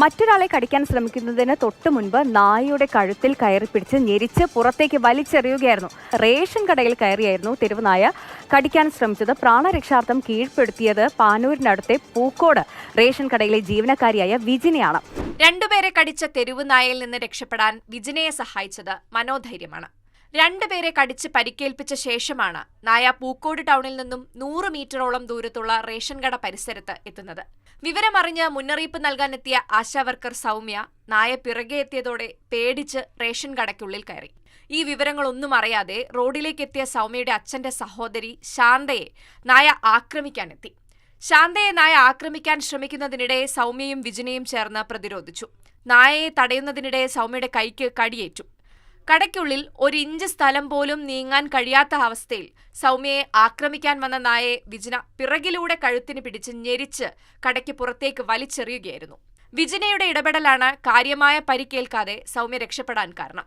മറ്റൊരാളെ കടിക്കാൻ ശ്രമിക്കുന്നതിന് തൊട്ടു മുൻപ് നായയുടെ കഴുത്തിൽ കയറി പിടിച്ച് ഞെരിച്ച് പുറത്തേക്ക് വലിച്ചെറിയുകയായിരുന്നു. റേഷൻ കടയിൽ കയറിയായിരുന്നു തെരുവുനായ കടിക്കാൻ ശ്രമിച്ചത് പ്രാണരക്ഷാർത്ഥം കീഴ്പ്പെടുത്തിയത് പാനൂരിനടുത്തെ പൂക്കോട് റേഷൻ കടയിലെ ജീവനക്കാരിയായ വിജിനയാണ്. രണ്ടുപേരെ കടിച്ച തെരുവുനായയിൽ നിന്ന് രക്ഷപ്പെടാൻ വിജിനയെ സഹായിച്ചത് മനോധൈര്യമാണ്. രണ്ടുപേരെ കടിച്ച് പരിക്കേൽപ്പിച്ച ശേഷമാണ് നായ പൂക്കോട് ടൗണിൽ നിന്നും നൂറ് മീറ്ററോളം ദൂരത്തുള്ള റേഷൻ കട പരിസരത്ത് എത്തുന്നത്. വിവരമറിഞ്ഞ് മുന്നറിയിപ്പ് നൽകാനെത്തിയ ആശാവർക്കർ സൗമ്യ നായ പിറകെ എത്തിയതോടെ പേടിച്ച് റേഷൻ കടയ്ക്കുള്ളിൽ കയറി. ഈ വിവരങ്ങളൊന്നും അറിയാതെ റോഡിലേക്ക് എത്തിയ സൗമ്യയുടെ അച്ഛന്റെ സഹോദരി ശാന്തയെ നായ ആക്രമിക്കാനെത്തി. ശാന്തയെ നായ ആക്രമിക്കാൻ ശ്രമിക്കുന്നതിനിടെ സൗമ്യയും വിജിനയും ചേർന്ന് പ്രതിരോധിച്ചു. നായയെ തടയുന്നതിനിടെ സൗമ്യയുടെ കൈക്ക് കടിയേറ്റു. കടയ്ക്കുള്ളിൽ ഒരു ഇഞ്ച് സ്ഥലം പോലും നീങ്ങാൻ കഴിയാത്ത അവസ്ഥയിൽ സൗമ്യയെ ആക്രമിക്കാൻ വന്ന നായയെ വിജിന പിറകിലൂടെ കഴുത്തിന് പിടിച്ച് ഞെരിച്ച് കടയ്ക്ക് പുറത്തേക്ക് വലിച്ചെറിയുകയായിരുന്നു. വിജനയുടെ ഇടപെടലാണ് കാര്യമായ പരിക്കേൽക്കാതെ സൗമ്യ രക്ഷപ്പെടാൻ കാരണം.